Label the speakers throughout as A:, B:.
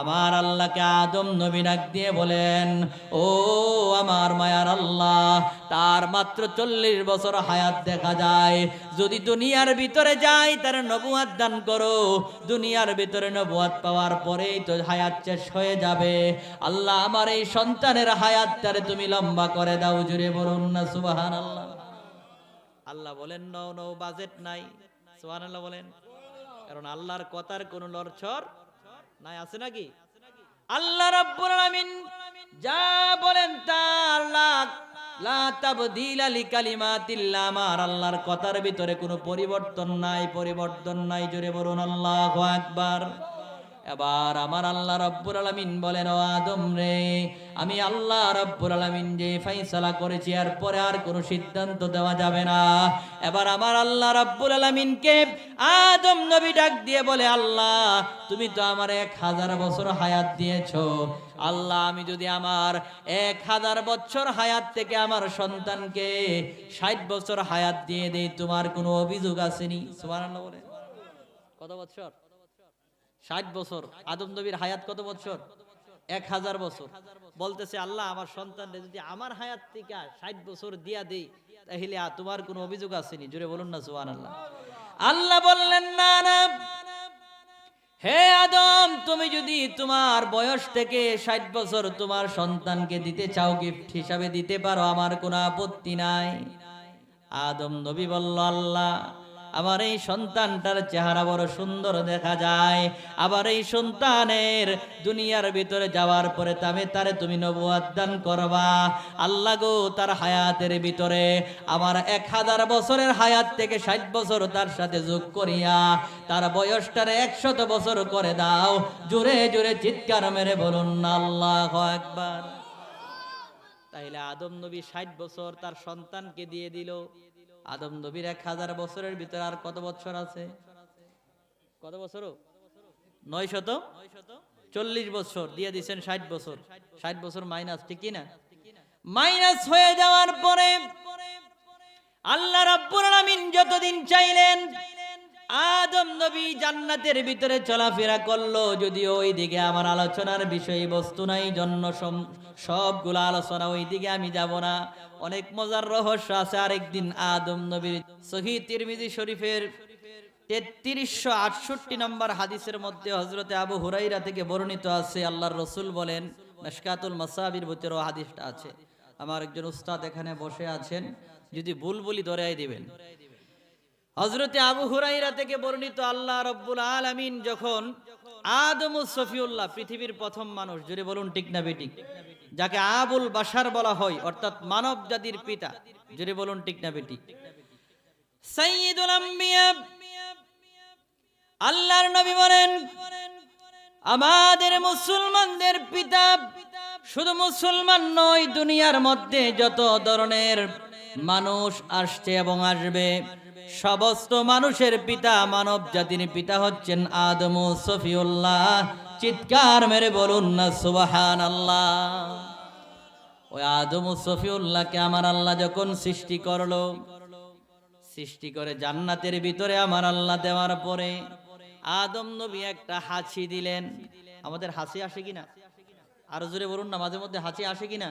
A: আমার আল্লাহকে আদম নবী ডাক দিয়ে বলেন, ও আমার মায়ার আল্লাহ, তার মাত্র চল্লিশ বছর হায়াত দেখা যায়। যদি দুনিয়ার ভিতরে যাই, তার নবুয়াদ দান করো। দুনিয়ার ভিতরে নবুয়াদ পাওয়ার পরেই তো হায়াত শেষ হয়ে যাবে। আল্লাহ আমার এই সন্তানের হায়াতটারে তুমি লম্বা করে দাও জুড়ে বলুন না সুবাহান আল্লাহ আল্লাহ বলেন, নও নও বাজেট নাই। সুবাহান আল্লাহ বলেন। কারণ আল্লাহর কথার কোনো লড়ছড় নাই, আছে নাকি? আল্লাহ রাব্বুল আলামিন যা বলেন তা আল্লাহ লা তাবদীলা লিকালিমাতিল্লাহ আমার আল্লাহর কথার ভিতরে কোনো পরিবর্তন নাই পরিবর্তন নাই, জোরে বলুন আল্লাহু আকবার। এবার আমার আল্লাহ রব্বুল আলামিন বলেন, ও আদম রে, আমি আল্লাহ রব্বুল আলামিন যে ফয়সালা করেছি আর পরে আর কোনো সিদ্ধান্ত দেওয়া যাবে না। এবার আমার আল্লাহ রব্বুল আলামিনকে আদম নবী ডাক দিয়ে বলে, আল্লাহ, তুমি তো আমার এক হাজার বছর হায়াত দিয়েছ। আল্লাহ, আমি যদি আমার এক হাজার বছর হায়াত থেকে আমার সন্তানকে ষাট বছর হায়াত দিয়ে দেই, তোমার কোনো অভিযোগ আসেনি? সুবহানাল্লাহ বলে কত বছর? ষাট বছর। আদম নবীর হায়াত কত বছর এক হাজার বছর। বলতেছে, আল্লাহ, আমার সন্তান যদি আমার হায়াত থেকে ষাট বছর দিয়া দেই, তাহলে তোমার কোনো অভিযোগ আসেনি। জুড়ে বলুন না সুহান আল্লাহ আল্লাহ বললেন, না না। হে আদম, তুমি যদি তোমার বয়স থেকে ষাট বছর তোমার সন্তানকে দিতে চাও গিফট হিসাবে দিতে পারো, আমার কোনো আপত্তি নাই। আদম নবী বলল, আল্লাহ আমার এই সন্তানটার চেহারা বড় সুন্দর দেখা যায়। আবার এই সন্তানের দুনিয়ার ভিতরে যাওয়ার পরে তামে তারে তুমি নবুয়াদ দান করবা। আল্লাহ গো, তার হায়াতের ভিতরে আমার এক হাজার বছরের হায়াত থেকে ষাট বছর তার সাথে যোগ করিয়া, তার বয়সটারে একশত বছর করে দাও। জোরে জোরে চিৎকার মেরে বলুন, আল্লাহ একবার তাইলে আদম নবী ষাট বছর তার সন্তানকে দিয়ে দিল। আদম নবীর এক হাজার বছরের ভিতরে আর কত বছর আছে? কত বছর নয় শত চল্লিশ বছর, দিয়ে দিচ্ছেন ষাট বছর। ষাট বছর মাইনাস, ঠিক না? মাইনাস হয়ে যাওয়ার পরে আল্লাহ রাব্বুল আলামিন যতদিন চাইলেন আদম নবী জান্নাতের ভিতরে চলাফেরা করল, যদিও ওই দিকে আমার আলোচনার বিষয়বস্তু নাই, জন্য সবগুলো আলোচনা ওই দিকে আমি যাব না। অনেক মজার রহস্য আছে, আরেকদিন আদম নবীর সহি তিরমিজি শরীফের তেত্রিশশো আটষট্টি নম্বর হাদিসের মধ্যে হজরতে আবু হুরাইরা থেকে বর্ণিত আছে, আল্লাহর রসুল বলেন, মেশকাতুল মাসাবির ভিতরেও হাদিসটা আছে। আমার একজন উস্তাদ এখানে বসে আছেন, যদি বুলবুলি ধরে দিবেন। হজরতে আবু হুরাইরা থেকে বর্ণিত আল্লাহ রব্বুল আলামিন যখন আদম সফিউল্লাহ পৃথিবীর প্রথম মানুষ জুড়ে বলুন ঠিক না বেটিক যাকে আবুল বাশার বলা হয়, অর্থাৎ মানব জাতির পিতা জুড়ে বলুন ঠিক না বেটিক সাইয়্যিদুল আম্বিয়া, আল্লাহর নবী বলেন, আমাদের মুসলমানদের পিতা শুধু মুসলমান নয়, দুনিয়ার মধ্যে যত ধরনের মানুষ আসছে এবং আসবে সমস্ত মানুষের পিতা মানব জাতির পিতা হচ্ছেন আদম সফিউল্লাহ। চিৎকার মেরে বলুন না সুবাহান আল্লাহ ওই আদম সফিউল্লাহকে আমার আল্লাহ যখন সৃষ্টি করল, সৃষ্টি করে জান্নাতের ভিতরে আমার আল্লাহ দেওয়ার পরে আদম নবী একটা হাসি দিলেন। আমাদের হাসি আসে কিনা? আর জোরে বলুন না, মাঝে মধ্যে হাসি আসে কিনা?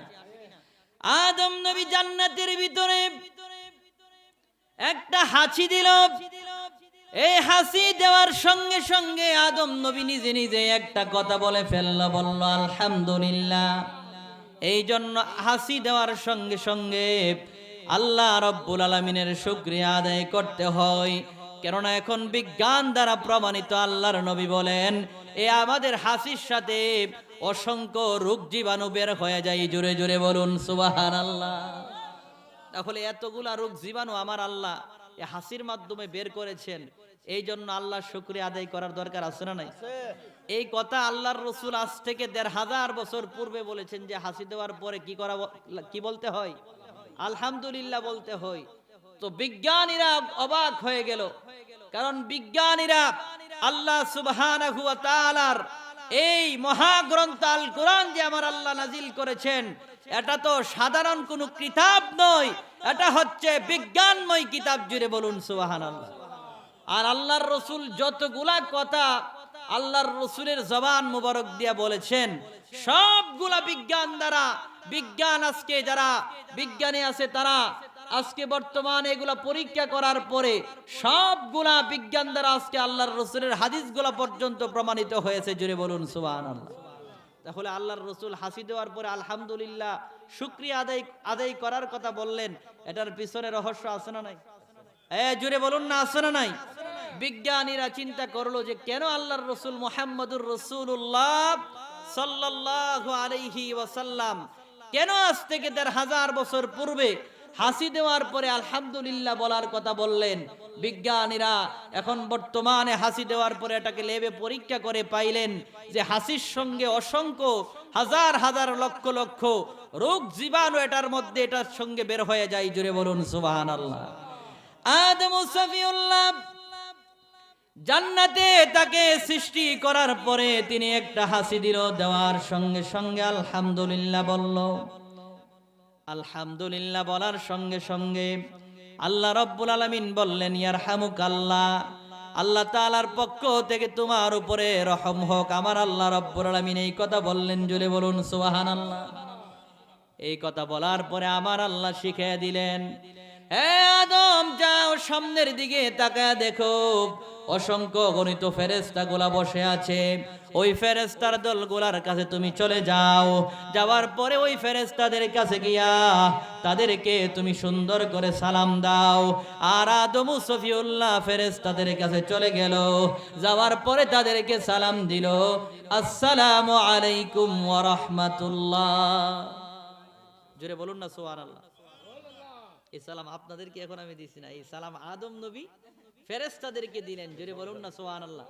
A: আদম নবী জান্নাতের ভিতরে একটা হাসি দিল। এই হাসি দেওয়ার সঙ্গে সঙ্গে আদম নবী নিজে নিজে একটা কথা বলে ফেলল, বলল, আলহামদুলিল্লাহ। এই জন্য হাসি দেওয়ার সঙ্গে সঙ্গে আল্লাহ রব্বুল আলমিনের শুক্রিয়া আদায় করতে হয়। কেননা এখন বিজ্ঞান দ্বারা প্রমাণিত আল্লাহর নবী বলেন, এ আমাদের হাসির সাথে অসংখ্য রোগ জীবাণু বের হয়ে যায়। জোরে জোরে বলুন সুবাহান আল্লাহ তাহলে এতগুলা রোগ জীবাণু আমার আল্লাহ হাসির মাধ্যমে বের করেছেন। এই জন্য আল্লাহ শুক্রিয়া আদায় করার দরকার আছে না নাই? এই কথা আল্লাহর রসুল আজ থেকে দেড় হাজার বছর পূর্বে বলেছেন যে হাসি দেওয়ার পরে কি করা কি বলতে হয়? আলহামদুলিল্লাহ বলতে হয়। তো বিজ্ঞানীরা অবাক হয়ে গেল। কারণ বিজ্ঞানীরা আল্লাহ সুবহানাহু ওয়া তাআলার এই মহাগ্রন্থ আল কোরআন যে আমার আল্লাহ নাজিল করেছেন এটা তো সাধারণ কোনো কিতাব নয়, এটা হচ্ছে বিজ্ঞানময় কিতাব জুড়ে বলুন, সুবহানাল্লাহ। আর আল্লাহর রসুল যতগুলা কথা আল্লাহর রসুলের জবান মুবারক দিয়া বলেছেন, সবগুলা বিজ্ঞান দ্বারা, বিজ্ঞান আজকে যারা বিজ্ঞানী আছে তারা, আজকে বর্তমানে এগুলা পরীক্ষা করার পরে সবগুলা বিজ্ঞান দ্বারা আজকে আল্লাহর রসুলের হাদিসগুলা পর্যন্ত প্রমাণিত হয়েছে, জুড়ে বলুন সুবাহ তাহলে আল্লাহর রসুল হাসি দেওয়ার পরে আলহামদুলিল্লাহ, শুক্রিয়া আদায় আদায় করার কথা বললেন। এটার পিছনে রহস্য আছে না নাই? এ জুড়ে বলুন না, আছে না নাই? বিজ্ঞানীরা চিন্তা করল যে কেন আল্লাহর রসুল মোহাম্মদুর রসুল্লাহ সাল্লাহ আলাইহি ওয়াসাল্লাম, কেন আজ থেকে দেড় হাজার বছর পূর্বে হাসি দেওয়ার পরে আলহামদুলিল্লাহ বলার কথা বললেন। বিজ্ঞানীরা এখন বর্তমানে হাসি দেওয়ার পরে এটাকে লেবে পরীক্ষা করে পাইলেন যে হাসির সঙ্গে অসংখ্য হাজার হাজার লক্ষ লক্ষ রোগ জীবাণু এটার মধ্যে এটার সঙ্গে বের হয়ে যায়। জুড়ে বলুন সুবাহান আল্লাহ আদম সফিউল্লাহ জান্নাতে তাকে সৃষ্টি করার পরে তিনি একটা হাসি দিল, দেওয়ার সঙ্গে সঙ্গে আলহামদুলিল্লাহ বলল। আলহামদুলিল্লাহ বলার সঙ্গে সঙ্গে আল্লাহ রব্বুল আলমিন বললেন ইয়ার হামুক আল্লাহ আল্লাহ তালার পক্ষ থেকে তোমার উপরে রহম হোক। আমার আল্লাহ রব্বুল আলমিন এই কথা বললেন জুড়ে বলুন সুবাহান আল্লাহ এই কথা বলার পরে আমার আল্লাহ শিখিয়ে দিলেন হে আদম, যাও সামনের দিকে তাকায় দেখো। অসংখ্য গণিত ফেরেস্তা গোলা বসে আছে। ওই ফেরেস্তার দলগুলার কাছে তুমি চলে যাও। যাওয়ার পরে ওই ফেরেস্তাদের কাছে গিয়া তাদেরকে তুমি সুন্দর করে সালাম দাও। আর আদম সফিউল্লাহ ফেরেস্তাদের কাছে চলে গেল। যাওয়ার পরে তাদেরকে সালাম দিল, আসসালামু আলাইকুম ওয়া রাহমাতুল্লাহ। জোরে বলুন না সোয়ার আল্লাহ এই সালাম আপনাদেরকে এখন আমি দিছি না। এই সালাম আদম নবী ফেরেস্তাদেরকে দিলেন, জোরে বলুন না সোহান আল্লাহ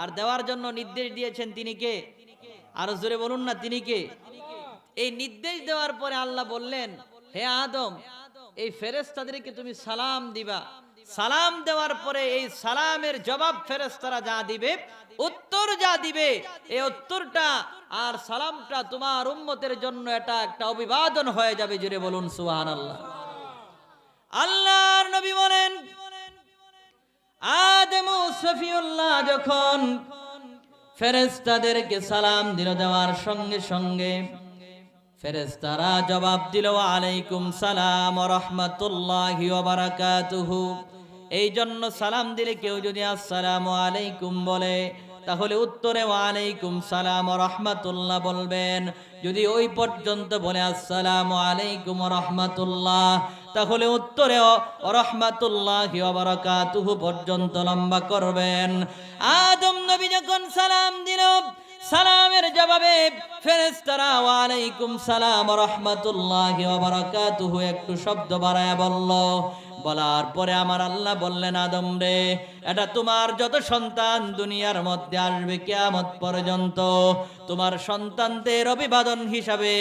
A: আর দেওয়ার জন্য নির্দেশ দিয়েছেন তিনি কে? আর জোরে বলুন না, তিনি কে? এই নির্দেশ দেওয়ার পরে আল্লাহ বললেন, হে আদম, এই ফেরেস্তাদেরকে তুমি সালাম দিবা। সালাম দেওয়ার পরে এই সালামের জবাব ফেরেস্তারা যা দিবে, উত্তর যা দিবে, এই উত্তরটা আর সালামটা তোমার উম্মতের জন্য এটা একটা অভিবাদন হয়ে যাবে জুড়ে বলুন সুহান আল্লাহ আল্লাহর নবী বলেন আদম সফিউল্লাহ যখন ফেরেস্তাদেরকে সালাম দিল, দেওয়ার সঙ্গে সঙ্গে ফেরেস্তারা জবাব দিল আলাইকুম সালাম রহমতুল্লাহ এই জন্য সালাম দিলে কেউ যদি আসসালাম আলাইকুম বলে তাহলে উত্তরে ওয়ালাইকুম সালাম রহমাতুল্লাহ বলবেন। যদি ওই পর্যন্ত বলে আসসালাম আলাইকুম রহমাতুল্লাহ, তাহলে উত্তরে রহমাতুল্লাহ বারাকাতুহু পর্যন্ত লম্বা করবেন। আদম নবী যখন সালাম দিল, সালামের জবাবে ফেরেশতারা ওয়ালাইকুম সালাম রহমাতুল্লাহ বারাকাতুহু একটু শব্দ বাড়ায় বলল বলার পরে আমার আল্লাহ বললেন, আদম রে, এটা তোমার যত সন্তান দুনিয়ার মধ্যে আসবে কেয়ামত পর্যন্ত, তোমার সন্তানদের অভিবাদন হিসাবে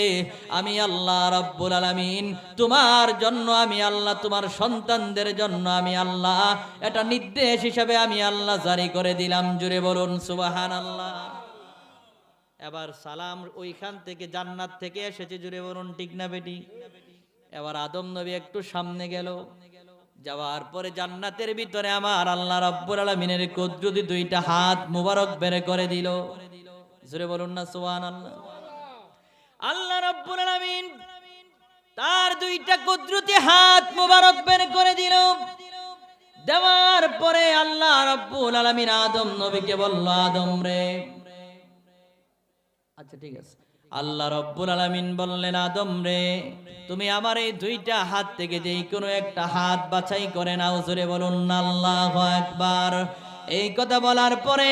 A: আমি আল্লাহ রব্বুল আলামিন, তোমার জন্য আমি আল্লাহ, তোমার সন্তানদের জন্য আমি আল্লাহ, এটা নির্দেশ হিসাবে আমি আল্লাহ জারি করে দিলাম। জুড়ে বলুন সুবাহান আল্লাহ এবার সালাম ওইখান থেকে জান্নাত থেকে এসেছে জুড়ে বলুন, ঠিক না বেটি? এবার আদম নবী একটু সামনে গেল। যাওয়ার পরে জান্নাতের ভিতরে আমার আল্লাহ রব্বুল আলমিনের কুদরতি দুইটা হাত মুবারক বের করে দিল। জুড়ে বলুন না সোয়ান আল্লাহ আল্লাহ রব্বুল আলমিন তার দুইটা কুদরতি হাত মুবারক বের করে দিল। দেওয়ার পরে আল্লাহ রব্বুল আলমিন আদম নবীকে বলল, আদম রে। আচ্ছা ঠিক আছে। আল্লাহ রব্বুল আলমিন বললেন, আদম রে, তুমি আমার এই দুইটা হাত থেকে যেই কোনো একটা হাত বাছাই করে নাও। জোরে বলুন, আল্লাহ একবার এই কথা বলার পরে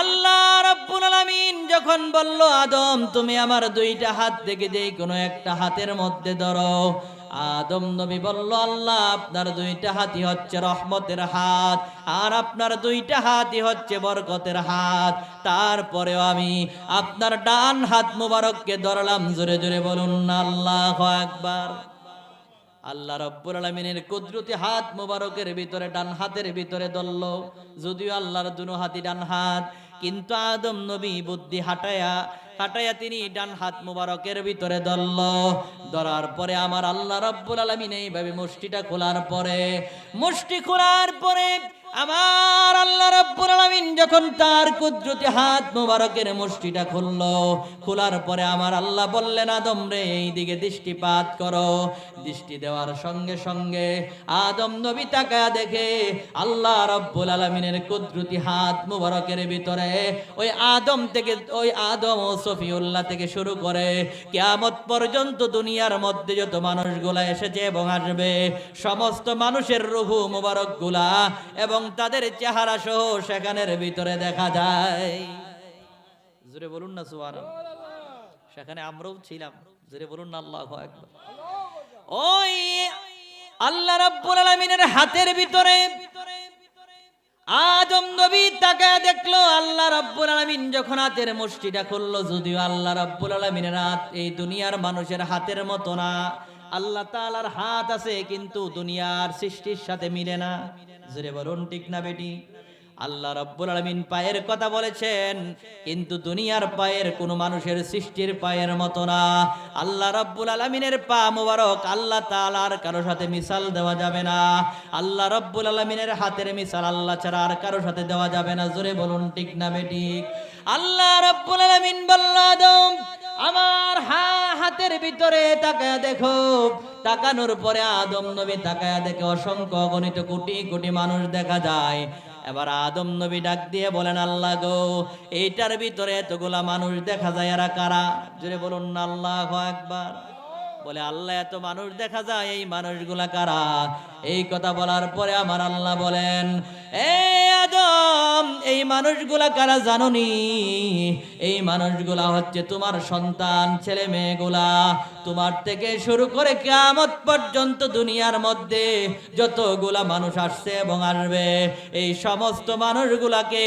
A: আল্লাহ রব্বুল আলামিন যখন বলল, আদম, তুমি আমার দুইটা হাত থেকে যেই কোনো একটা হাতের মধ্যে ধরো। আদম নবী বলল, আল্লাহ, আপনার দুইটা হাতই হচ্ছে রহমতের হাত, আর আপনার দুইটা হাতই হচ্ছে বরকতের হাত। তারপরেও আমি আপনার ডান হাত মুবারককে ধরলাম। জোরে জোরে বলুন, আল্লাহ একবার আল্লাহ রব্বুল আলমিনের কুদরতি হাত মুবারকের ভিতরে, ডান হাতের ভিতরে দলল যদিও আল্লাহর দুনো হাতি ডান হাত, কিন্তু আদম নবী বুদ্ধি হাটায়া হাটাইয়া তিনি ডান হাত মুবারকের ভিতরে ধরল। ধরার পরে আমার আল্লাহ রব্বুল আলমিন এইভাবে মুষ্টিটা খোলার পরে মুষ্টি খোলার পরে আমার আল্লাহ রাব্বুল আলামিন যখন তার কুদরতি হাত মোবারকের মুষ্টিটা খুললো, খোলার পরে আমার আল্লাহ বললেন, আদম রে এই দিকে দৃষ্টিপাত করো। দৃষ্টি দেওয়ার সঙ্গে সঙ্গে আদম নবী তাকায়া দেখে আল্লাহ রাব্বুল আলামিনের কুদরতি হাত মোবারকের ভিতরে ওই আদম থেকে, ওই আদম ও সফিউল্লাহ থেকে শুরু করে কিয়ামত পর্যন্ত দুনিয়ার মধ্যে যত মানুষগুলা এসেছে এবং আসবে, সমস্ত মানুষের রুহু মোবারকগুলা এবং তাদের চেহারা সহ সেখানের ভিতরে দেখা যায়। জোরে বলুন না সুয়ান সেখানে আমরাও ছিলাম। জোরে বলুন না, আল্লাহ একবার ওই আল্লাহ রাব্বুল আলামিনের হাতের ভিতরে আদম নবী তাকে দেখল। আল্লাহ রাব্বুল আলামিন যখন হাতের মুষ্টিটা খুললো, যদিও আল্লাহ রাব্বুল আলামিনের হাত এই দুনিয়ার মানুষের হাতের মতো না। আল্লাহ তাআলার হাত আছে, কিন্তু দুনিয়ার সৃষ্টির সাথে মিলে না। জোরে বলুন, ঠিক না বেটি? আল্লাহ রাব্বুল আলামিন পায়ের কথা বলেছেন, কিন্তু দুনিয়ার পায়ের কোনো মানুষের সৃষ্টির পায়ের মতো না। আল্লাহ রাব্বুল আলামিনের পা মোবারক আল্লাহ তাআলার কারও সাথে মিসাল দেওয়া যাবে না। আল্লাহ রাব্বুল আলামিনের হাতের মিসাল আল্লাহ ছাড়া আর কারও সাথে দেওয়া যাবে না। জোরে বলুন, ঠিক না বেঠিক আল্লাহ রাব্বুল আলামিন বলল, আদম আমার হা হাতের ভিতরে তাকায়া দেখো। তাকানোর পরে আদম নবী তাকায়া দেখে অসংখ্য গণিত কোটি কোটি মানুষ দেখা যায়। এবার আদম নবী ডাক দিয়ে বলেন, আল্লাহ গো, এইটার ভিতরে এতগুলা মানুষ দেখা যায়, এরা কারা? জোরে বলুন না আল্লাহ একবার বলে, আল্লাহ, এত মানুষ দেখা যায়, এই মানুষগুলা কারা? এই কথা বলার পরে আমার আল্লাহ বলেন, এ এই মানুষগুলা কারা জানুনি? এই মানুষগুলা হচ্ছে তোমার সন্তান, ছেলে মেয়েগুলা। তোমার থেকে শুরু করে কিয়ামত পর্যন্ত দুনিয়ার মধ্যে যতগুলা মানুষ আসছে এবং আসবে, এই সমস্ত মানুষগুলাকে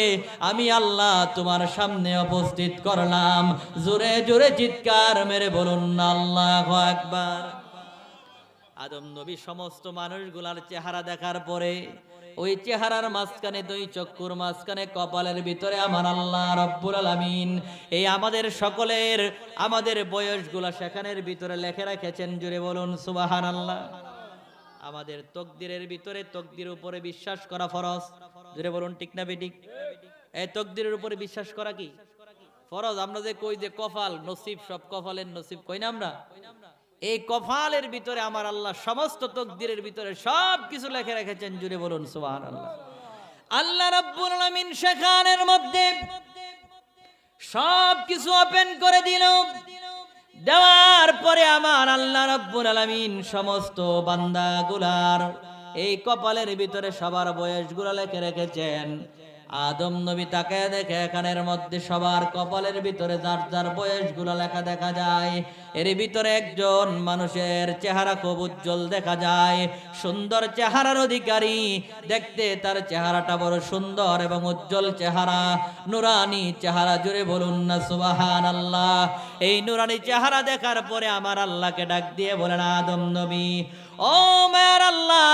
A: আমি আল্লাহ তোমার সামনে উপস্থিত করলাম। জোরে জোরে চিৎকার মেরে বলুন, আল্লাহ একবার আদম নবী সমস্ত মানুষগুলার চেহারা দেখার পরে ওই চেহারার মাঝখানে দুই চক্ষুর মাঝখানে কপালের ভিতরে আমার আল্লাহ রব্বুল আলামিন। এই আমাদের সকলের, আমাদের বয়সগুলা সেখানের ভিতরে লেখে রেখেছেন জুড়ে বলুন সুবাহান আল্লাহ আমাদের তকদিরের ভিতরে তকদির উপরে বিশ্বাস করা ফরজ। জুড়ে বলুন, ঠিক না বেটিক এই তকদিরের উপরে বিশ্বাস করা কি? ফরজ। আমরা যে কই যে কফাল নসিব সব কফালের নসিব। কই না আমরা? এই কফালের ভিতরে আমার আল্লাহ সমস্ত তকদিরের ভিতরে সব কিছু লেখে রেখেছেন, জুড়ে বলুন সুবহান আল্লাহ আল্লাহ রাব্বুল আলামিন সেখানের মধ্যে সব কিছু ওপেন করে দিল। দেওয়ার পরে আমার আল্লাহ রাব্বুল আলামিন সমস্ত বান্দাগুলার এই কপালের ভিতরে সবার বয়সগুলো লেখে রেখেছেন। আদম নবী তাকে দেখে এখানের মধ্যে সবার কপালের ভিতরে যার যার বয়সগুলো লেখা দেখা যায়, এর ভিতরে একজন মানুষের চেহারা খুব উজ্জ্বল দেখা যায়, সুন্দর চেহারার অধিকারী, দেখতে তার চেহারাটা বড় সুন্দর এবং উজ্জ্বল চেহারা, নুরানি চেহারা জুড়ে বলুন না সুবাহান আল্লাহ এই নুরানি চেহারা দেখার পরে আমার আল্লাহকে ডাক দিয়ে বলেন, আদম নবী ও মায়ার আল্লাহ,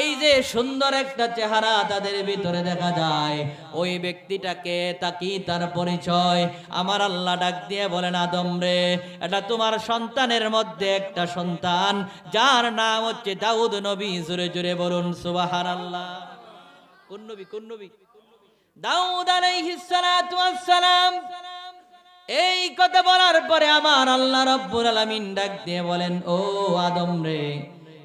A: এই যে সুন্দর একটা চেহারা তাদের ভিতরে দেখা যায়। ওই ব্যক্তিটাকে তাকি তার পরিচয়? আমার আল্লাহ ডাক দিয়ে বলেন, আদম রে, এটা তোমার সন্তানের মধ্যে একটা সন্তান, যার নাম হচ্ছে দাউদ নবী। জুড়ে জুড়ে বলুন সুবাহার আল্লাহ কোন নবী কোন নবী? দাউদ আলাইহিস সালাতু ওয়াস সালাম এই কথা বলার পরে আমার আল্লাহ রব্বুল আলামিন ডাক দিয়ে বলেন, ও আদম রে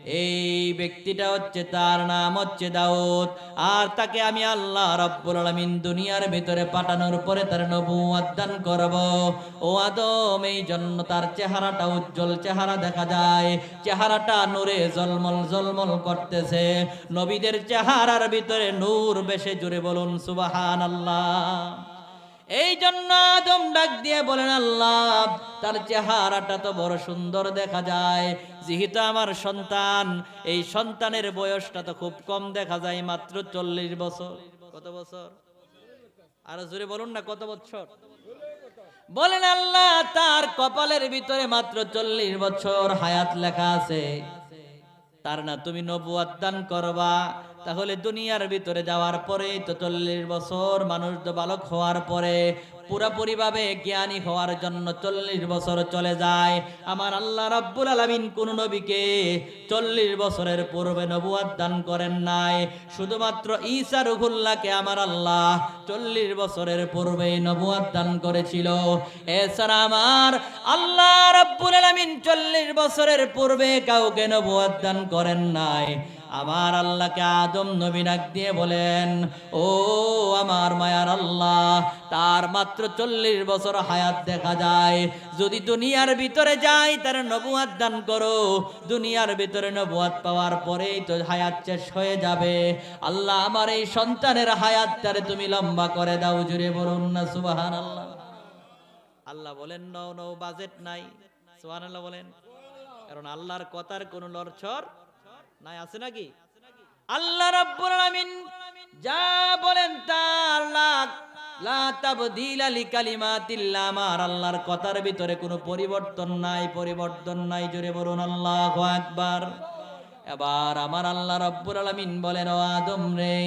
A: এই ব্যক্তিটা হচ্ছে তার নাম হচ্ছে দাউদ। আর তাকে আমি আল্লাহ রব্বুল আলামিন দুনিয়ার ভিতরে পাঠানোর পরে তার নবু আদান করব। ও আদম, এই জন্য তার চেহারাটা উজ্জ্বল চেহারা দেখা যায়। চেহারাটা নূরে জলমল জলমল করতেছে। নবীদের চেহারার ভিতরে নূর বেশে জুড়ে বলুন, সুবহানাল্লাহ। এই জন্য আদম ডাক দিয়ে বলেন, আল্লাহ, তার চেহারাটা তো বড় সুন্দর দেখা যায়। যেহেতু আমার সন্তান, এই সন্তানের বয়সটা তো খুব কম দেখা যায়, মাত্র চল্লিশ বছর। কত বছর? আরও জোরে বলুন না, কত বছর? বলেন, আল্লাহ, তার কপালের ভিতরে মাত্র চল্লিশ বছর হায়াত লেখা আছে। তার না, তুমি নবুয়াত করবা। তাহলে দুনিয়ার ভিতরে যাওয়ার পরেই তো চল্লিশ বছর মানুষ তো বালক হওয়ার পরে পুরাপুরিভাবে জ্ঞানী হওয়ার জন্য চল্লিশ বছর চলে যায়। আমার আল্লাহ রাব্বুল আলামিন কোন নবীকে চল্লিশ বছরের পূর্বে নবুয়াদ দান করেন নাই। শুধুমাত্র ঈসা রুহুল্লাহকে আমার আল্লাহ চল্লিশ বছরের পূর্বে নবুয়াদ দান করেছিল। এছাড়া আমার আল্লাহ রাব্বুল আলামিন চল্লিশ বছরের পূর্বে কাউকে নবুয়াদ দান করেন নাই। আমার আল্লাহকে আদম নবী ডাক দিয়ে বলেন, ও আমার মায়ার আল্লাহ, তার মাত্র চল্লিশ বছর হায়াত দেখা যায়। যদি দুনিয়ার ভিতরে যাই, তার নবুয়াদ দান করো। দুনিয়ার ভিতরে নবুয়াদ পাওয়ার পরেই তো হায়াত শেষ হয়ে যাবে। আল্লাহ আমার এই সন্তানের হায়াত তারে তুমি লম্বা করে দাও জুড়ে বলুন না সুবাহান আল্লাহ আল্লাহ বলেন নও নও বাজেট নাই। সুবাহান আল্লাহ বলেন। কারণ আল্লাহর কথার কোনো লড়ছড় নাই আছে নাকি? আল্লাহ রাব্বুল আলামিন যা বলেন তা আল্লাহ, লা তাবদীলা লিকালিমাতিল্লাহ, আমার আল্লাহর কথার ভিতরে কোনো পরিবর্তন নাই পরিবর্তন নাই, জোরে বলুন আল্লাহু আকবার। এবার আমার আল্লাহ রব্বুল আলামিন বলেন, ও আদম রে,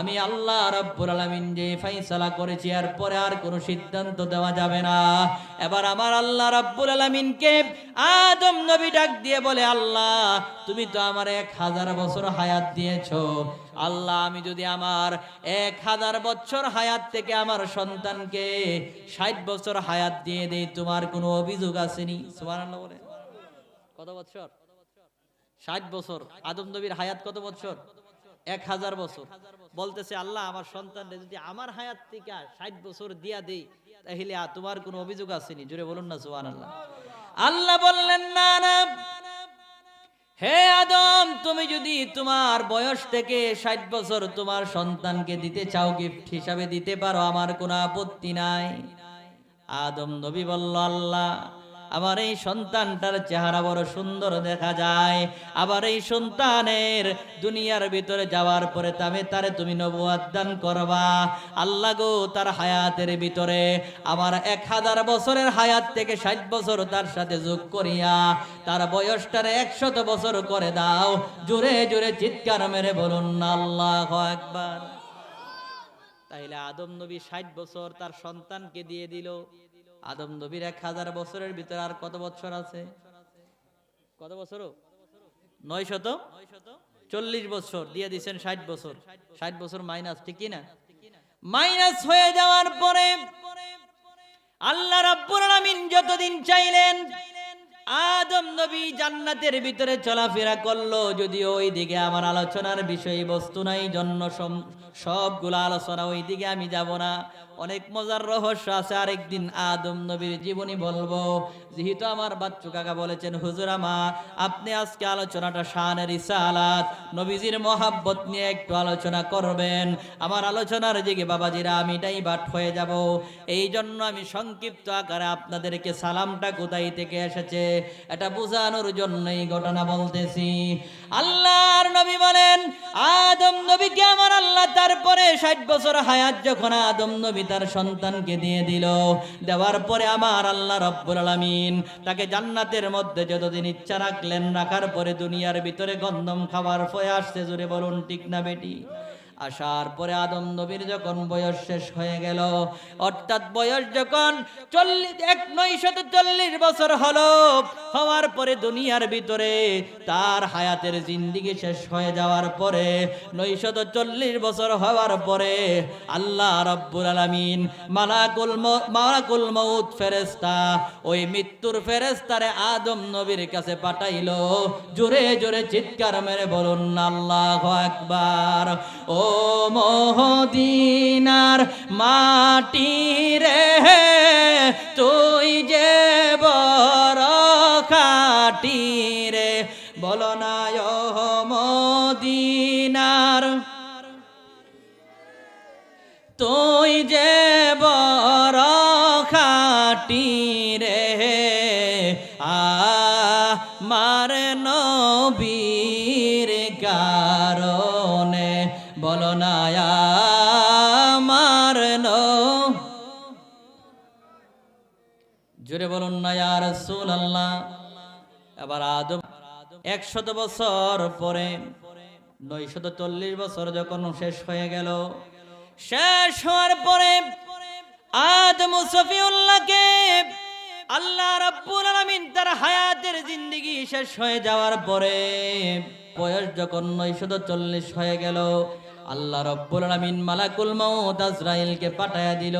A: আমি আল্লাহ রব্বুল আলামিন যে ফয়সালা করেছি আর পরে আর কোনো সিদ্ধান্ত দেওয়া যাবে না। এবার আমার আল্লাহ রব্বুল আলামিনকে আদম নবী ডাক দিয়ে বলে, আল্লাহ, তুমি তো আমার এক হাজার বছর হায়াত দিয়েছ। আল্লাহ, আমি যদি আমার এক হাজার বছর হায়াত থেকে আমার সন্তানকে ষাট বছর হায়াত দিয়ে দেই, তোমার কোনো অভিযোগ আসেনি? সুবহানাল্লাহ বলে কত বছর? ষাট বছর। আদম নবীর হায়াত কত বছর এক হাজার বছর। বলতেছে, আল্লাহ, আমার সন্তান যদি আমার হায়াত থেকে ষাট বছর দিয়া দেই, তাহলে তোমার কোনো অভিযোগ আসেনি। জুড়ে বলুন না সুহান আল্লাহ আল্লাহ বললেন, না না। হে আদম, তুমি যদি তোমার বয়স থেকে ষাট বছর তোমার সন্তানকে দিতে চাও গিফট হিসাবে দিতে পারো, আমার কোনো আপত্তি নাই। আদম নবী বলল, আল্লাহ আমার এই সন্তানটার চেহারা বড় সুন্দর দেখা যায়। আবার এই সন্তানের দুনিয়ার ভিতরে যাওয়ার পরে তামে তারে তুমি নবুয়াদ দান করবা। আল্লাহ গো, তার হায়াতের ভিতরে আমার এক হাজার বছরের হায়াত থেকে ষাট বছর তার সাথে যোগ করিয়া, তার বয়সটার একশত বছর করে দাও। জোরে জোরে চিৎকার মেরে বলুন, আল্লাহ একবার তাইলে আদম নবী ষাট বছর তার সন্তানকে দিয়ে দিল। আদম নবীর এক হাজার বছরের ভিতরে আর কত বছর আছে? কত বছর নয় শত? চল্লিশ বছর, দিয়ে দিচ্ছেন ষাট বছর। ষাট বছর মাইনাস, ঠিক না? মাইনাস হয়ে যাওয়ার পরে আল্লাহ যতদিন চাইলেন, আদম নবী জান্নাতের ভিতরে চলাফেরা করল, যদিও ওই দিকে আমার আলোচনার বিষয়বস্তু নাই জন্য সবগুলো আলোচনা ওই দিকে আমি যাব না। অনেক মজার রহস্য আছে, আরেকদিন আদম নবীর জীবনী বলব। যেহেতু আমার বাচ্চু কাকা বলেছেন, হুজুর আমা আপনি আজকে আলোচনাটা শানের ইসালাত নবীজির মহাব্বত নিয়ে একটু আলোচনা করবেন। আমার আলোচনার দিকে বাবাজিরা, আমি এটাই বাট হয়ে যাব। এই জন্য আমি সংক্ষিপ্ত আকারে আপনাদেরকে সালামটা কোথায় থেকে এসেছে, এটা বোঝানোর জন্য এই ঘটনা বলতেছি। আল্লাহর নবী বলেন আদম নবীকে আমার আল্লাহ তারপরে ষাট বছর হায়াত যখন আদম নবী তার সন্তানকে দিয়ে দিল, দেওয়ার পরে আমার আল্লাহ রব্বুল আলমিন তাকে জান্নাতের মধ্যে যতদিন ইচ্ছা রাখলেন, রাখার পরে দুনিয়ার ভিতরে গন্ধম খাবার ফয়ে আসছে জুড়ে বলুন, ঠিক না বেটি? আসার পরে আদম নবীর যখন বয়স শেষ হয়ে গেল, অর্থাৎ বয়স যখন চল্লিশ, এক নয় শত চল্লিশ বছর হলো, হওয়ার পরে দুনিয়ার ভিতরে তার হায়াতের জিন্দিগি শেষ হয়ে যাওয়ার পরে, নয় শত চল্লিশ বছর হওয়ার পরে আল্লাহ রব্বুল আলামিন মালাকুল মালাকুল মৌত ফেরেস্তা ওই মৃত্যুর ফেরেস্তারে আদম নবীর কাছে পাঠাইলো। জোরে জোরে চিৎকার মেরে বলুন, আল্লাহ আকবার। ও মহদিনার মাটি রে তুই এবার আদম একশত বছর পরে, নয়শত চল্লিশ বছর যখন শেষ হয়ে গেল, শেষ হওয়ার পরে আদম সফিউল্লাহকে আল্লাহ রাব্বুল আলামিন তার হায়াতের জিন্দেগি শেষ হয়ে যাওয়ার পরে বয়স যখন নয়শত চল্লিশ হয়ে গেল আল্লাহ রব্বুল আলামিন মালাকুল মাউত আজরাইলকে পাঠায়া দিল।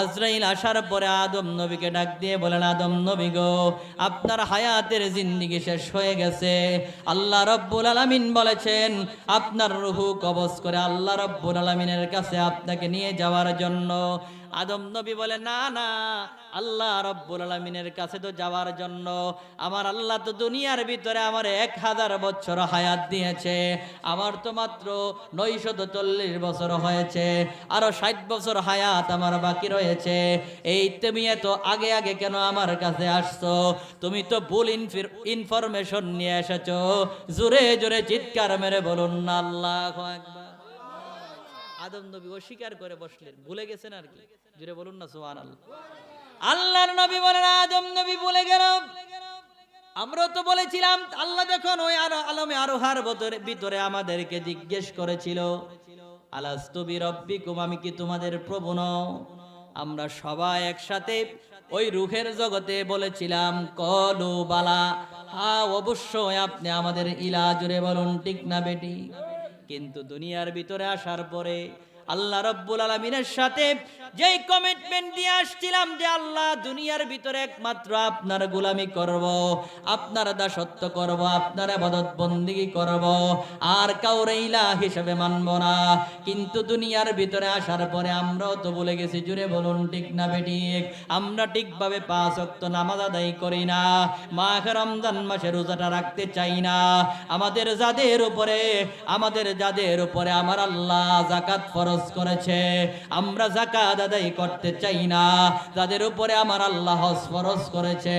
A: আজরাইল আসার পরে আদম নবীকে ডাক দিয়ে বলেন, আদম নবী গো, আপনার হায়াতের জিন্দিগি শেষ হয়ে গেছে। আল্লাহ রব্বুল আলামিন বলেছেন, আপনার রুহু কবজ করে আল্লাহ রব্বুল আলামিনের কাছে আপনাকে নিয়ে যাওয়ার জন্য আদম নবী বলে, না না, আল্লাহ রব্বুল আলমিনের কাছে তো যাওয়ার জন্য আমার আল্লাহ তো দুনিয়ার ভিতরে আমার এক হাজার বছর হায়াত দিয়েছে। আমার তো মাত্র নয়শত চল্লিশ বছর হয়েছে, আরও ষাট বছর হায়াত আমার বাকি রয়েছে। এই তুমি এত আগে আগে কেন আমার কাছে আসছো? তুমি তো ভুল ইনফরমেশন নিয়ে এসেছ। জোরে জোরে চিৎকার মেরে বলুন না, আল্লাহ একবার আদম নবী অস্বীকার করে বসলেন। ভুলে গেছেন আর কি? জুড়ে বলুন না সুহান আল্লাহ আল্লাহর নবী বলেন, আদম নবী ভুলে গেল। আমরা তো বলেছিলাম, আল্লাহ যখন ওই আরও আলমে আরোহার ভিতরে ভিতরে আমাদেরকে জিজ্ঞেস করেছিল আলাস্তবি রব্বিকুম আমি কি তোমাদের প্রভু আমরা সবাই একসাথে ওই রুহের জগতে বলেছিলাম, কলু বালা, হা, অবশ্যই আপনি আমাদের ইলা জুড়ে বলুন, ঠিক না, বেটি? কিন্তু দুনিয়ার ভিতরে আসার পরে আল্লাহ রব্বুল আলমিনের সাথে যেই কমিটমেন্ট দিয়ে আসছিলাম যে আল্লাহ দুনিয়ার ভিতরে একমাত্র আপনার গোলামি করব, আপনার দাসত্ব করব, আপনার আবাদত বন্দিগি করব, আর কাউরে ইলা হিসেবে মানব না। কিন্তু দুনিয়ার ভিতরে আসার পরে আমরাও তো বলে গেছি, জুড়ে বলুন, ঠিক না বেঠিক আমরা ঠিকভাবে পাঁচ অক্ত নামাজ আদায় করি না, মাঘ রমজান মাসে রোজাটা রাখতে চাই না। আমাদের যাদের উপরে, আমাদের যাদের উপরে আমার আল্লাহ জাকাত ফরজ করেছে। আমরা জাকাত আদায় করতে চাই না। যাদের উপরে আমার আল্লাহ হজ ফরজ করেছে।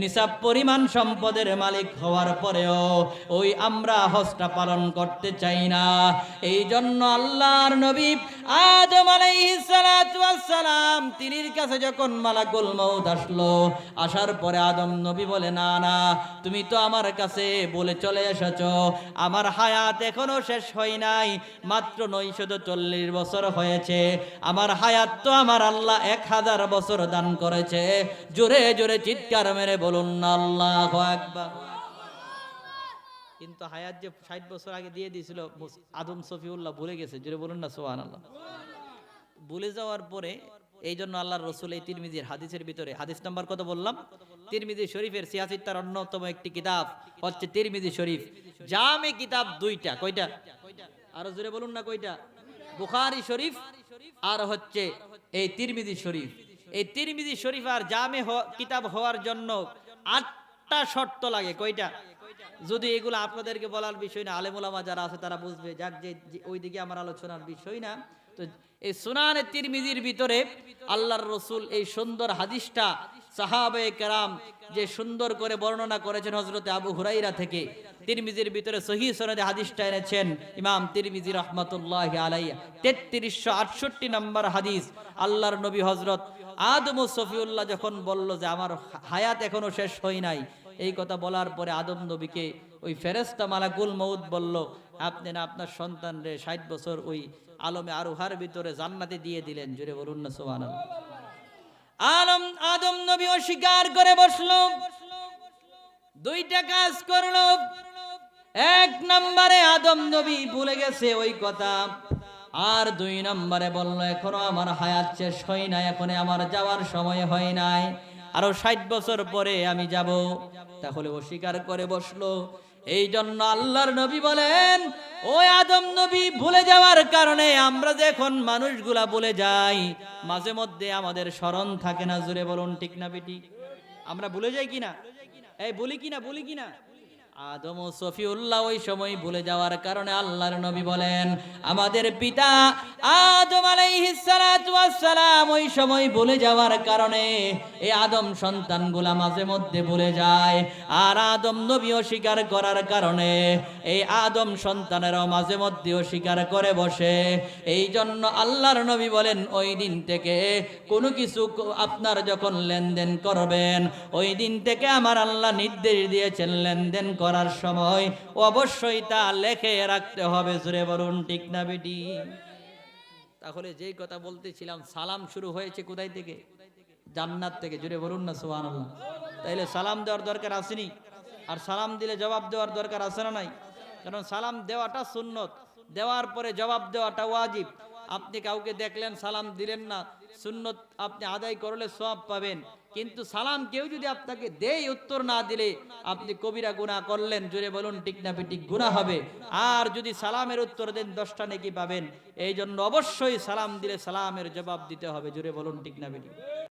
A: নিসাব পরিমাণ সম্পদের মালিক হওয়ার পরেও ওই আমরা হজটা পালন করতে চাই না। এই জন্য আল্লাহর নবী আদম সালাম তিনির কাছে যখন মালাকুল মউত আসলো, আসার পরে আদম নবী বলে, না না, তুমি তো আমার কাছে বলে চলে এসেছ। আমার হায়াত এখনও শেষ হয় নাই। মাত্র নয়শত চল্লিশ বছর হয়েছে। আমার হায়াত তো আমার আল্লাহ এক হাজার বছর দান করেছে। জোরে জোরে চিৎকার মেরে বলুন, আল্লাহ কিন্তু হায়াত যে ষাট বছর আগে দিয়ে দিয়েছিল আদম সফিউল্লাহ ভুলে গেছে। জোরে বলুন না সোহান আল্লাহ ভুলে যাওয়ার পরে এই জন্য আল্লাহর রসুল এই তিরমিজির হাদিসের ভিতরে, হাদিস নাম্বার কত বললাম? তিরমিজি শরীফের সিয়াসির তার অন্যতম একটি কিতাব হচ্ছে তিরমিজি শরীফ। জামে কিতাব দুইটা, কয়টা? আরও জোরে বলুন না, কয়টা? বুখারি শরীফ আর হচ্ছে এই তিরমিজি শরীফ। এই তিরমিজি শরীফ আর জামে কিতাব হওয়ার জন্য আটটা শর্ত লাগে। কয়টা? যদি এগুলো আপনাদেরকে বলার বিষয় না আলেমুলামা যারা আছে তারা বুঝবে, যাক যে ওইদিকে আমার আলোচনার বিষয় না। তো এই সুনানে তিরমিজির ভিতরে আল্লাহর রসুল এই সুন্দর হাদিসটা সাহাবে কেরাম যে সুন্দর করে বর্ণনা করেছেন হজরতে আবু হুরাইরা থেকে। তিরমিজির ভিতরে সহি সনদে হাদিসটা এনেছেন ইমাম তিরমিজি রহমতুল্লাহ আলাইয়া তেত্রিশশো আটষট্টি নম্বর হাদিস, আল্লাহর নবী হজরত আদম সফিউল্লাহ যখন বলল যে, আমার হায়াত এখনও শেষ হয় নাই। এই কথা বলার পরে আদম নবীকে ওই ফেরেস্তা মালাকুল মৌদ বলল, আপনি না আপনার সন্তান রে ষাট বছর ওই আলমে আরোহার ভিতরে জান্নাতে দিয়ে দিলেন? জুড়ে বলুন না সোমান আলম, আদম নবী অস্বীকার করে বসল। দুইটা কাজ করল। এক নম্বরে আদম নবী ভুলে গেছে ওই কথা। আর দুই নম্বরে বলল, এখনও আমার হায়াত শেষ হয় নাই, এখনও আমার যাওয়ার সময় হয় নাই। আরও ষাট বছর পরে আমি যাব। তাহলে অস্বীকার করে বসল। এই জন্য আল্লাহর নবী বলেন, ও আদম নবী, ভুলে যাওয়ার কারণে আমরা যে এখন মানুষগুলা বলে যাই, মাঝে মধ্যে আমাদের স্মরণ থাকে না। জুড়ে বলুন, ঠিক না বেটি? আমরা ভুলে যাই কিনা? এই, বলি কিনা বলি কিনা? আদম ও সফিউল্লাহ ওই সময় ভুলে যাওয়ার কারণে আল্লাহর নবী বলেন, আমাদের পিতা আদম সালাম ওই সময় ভুলে যাওয়ার কারণে এই আদম সন্তানগুলা মাঝে মধ্যে ভুলে যায়। আর আদম নবী অস্বীকার করার কারণে এই আদম সন্তানেরাও মাঝে মধ্যে অস্বীকার করে বসে। এই জন্য আল্লাহর নবী বলেন, ওই দিন থেকে কোনো কিছু আপনার যখন লেনদেন করবেন, ওই দিন থেকে আমার আল্লাহ নির্দেশ দিয়েছেন লেনদেন করার সময় অবশ্যই তা লেখে রাখতে হবে। জুড়ে বলুন, ঠিক না বেটি? তাহলে যেই কথা বলতেছিলাম, সালাম শুরু হয়েছে কোথায় থেকে? জান্নাত থেকে। জুড়ে বলুন না সুহান তাইলে সালাম দেওয়ার দরকার আসেনি। আর সালাম দিলে জবাব দেওয়ার দরকার আসে না নাই? কারণ সালাম দেওয়াটা সুন্নত। দেওয়ার পরে জবাব দেওয়াটা ওয়াজিব। আপনি কাউকে দেখলেন, সালাম দিলেন না। সুন্নত আপনি আদায় করলে সব পাবেন। কিন্তু সালাম কেউ যদি আপনাকে দেয় উত্তর না দিলে, আপনি কবিরা গুনাহ করলেন জুড়ে বলুন, ঠিক না পিটিক গুনাহ হবে। আর যদি সালামের উত্তর দেন, দশটা নাকি পাবেন। এই জন্য অবশ্যই সালাম দিলে সালামের জবাব দিতে হবে জুড়ে বলুন, ঠিক না পিটিক